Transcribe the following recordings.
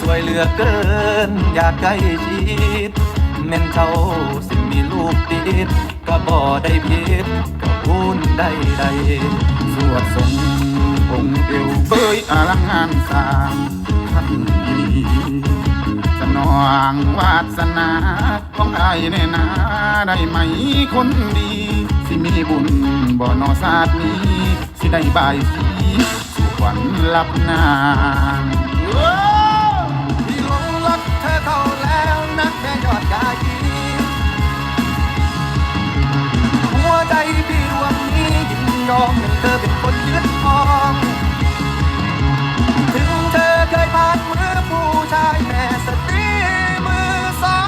สวยเหลือเกิน อยากใกล้ชิดแม่นเขาสิมีลูกติดก็บ่ได้พิดก็พูนได้ใดสวดสงองค์เอวเบยอลังงานสามท่านดีสนองวาสนาของไอ้แน่นาได้ไหมคนดี สิมีบุญบ่อนอศาสนี้ สิได้บายสีสุขวัญลับนาง น้องนเธอเป็นคนเลือดทอง ถึงเธอเคยผ่านมือผู้ชายแม่สตรีมือสอ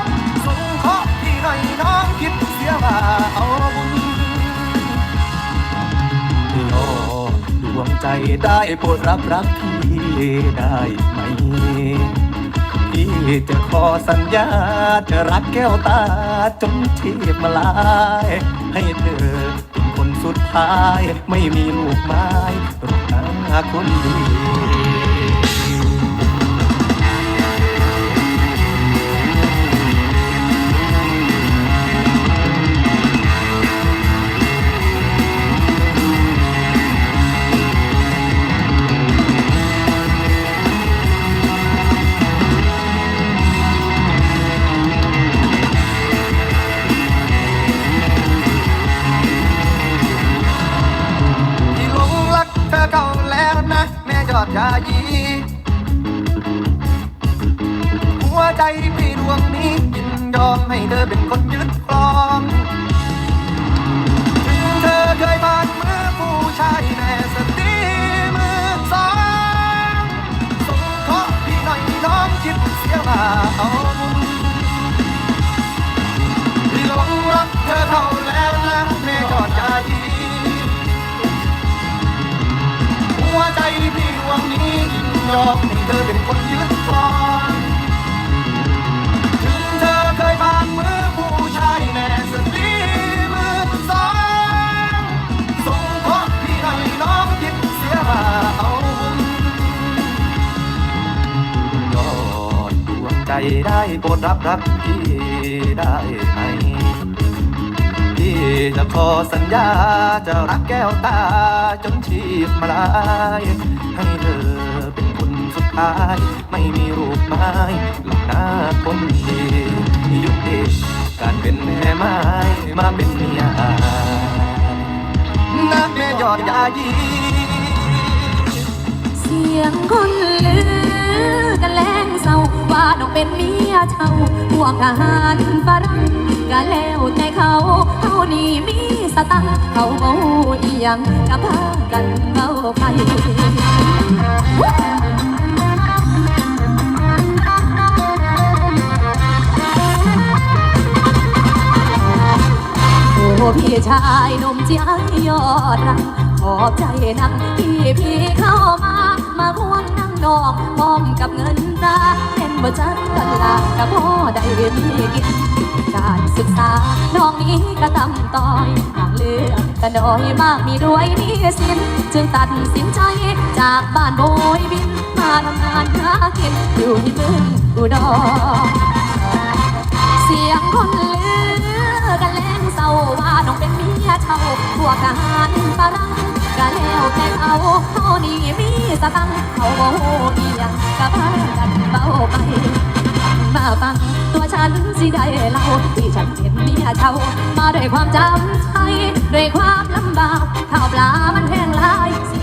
งสงเคราะห์พี่หน่อยน้องคิดเสียว่าเอาบุญอดวงใจได้โปรดรับรักพี่ได้ไหมจะขอสัญญาจะรักแก้วตาจนทียบมาลายให้เธอ สุดท้าย ไม่มีลูกไม้รบหาคนดี เอาบุญที่หลงรักเธอเข้าแล้วนะแม่จอดใจหัวใจพี่ดวงนี้ยินยอมให้เธอเป็นคนยึดครอง ได้โปรดรับรักพี่ได้ไหมพี่จะขอสัญญาจะรักแก้วตาจนชีพมาลายให้เธอเป็นคนสุดท้าย ไม่มีรูปไม้หลับหน้าคนดียุติการเป็นแม่ไม้มาเป็นเมียายนักแม่ยอดยายีเสียงคนลือกันแล้ว น้องเป็นเมียเช่าพวกทหารฝรั่งก็แล้วแต่เขาเขานี่มีสตังเขาเมาอีหยังกับพากันเมาไปโอ้พี่ชายนมใจยอดรักขอบใจนักที่พี่เข้ามา มาควงนั่งนองพร้อมกับเงินตา บ่จักกันลากับพ่อได้มีกิน การศึกษา น้องนี้ก็ตำต้อยทางเลือกก็น้อยมากมีด้วยนี่สิน จึงตัดสินใจ จากบ้านโบยบิน มาทำงานหากินอยู่ที่เมืองอุดรเสียงคนลือกันแล้งเศร้าว่าน้องเป็นเมียเช่าพวกทหารฝรั่งก็แล้วแต่เขาเขานี่มี สะบังเขาบเบียงกะพากันเบาไปมาฟังตัวฉันสิได้เล่าที่ฉันเห็นมียเท้ามาด้วยความจำใจด้วยความลำบากข้าวปลามันแห้งลายสิ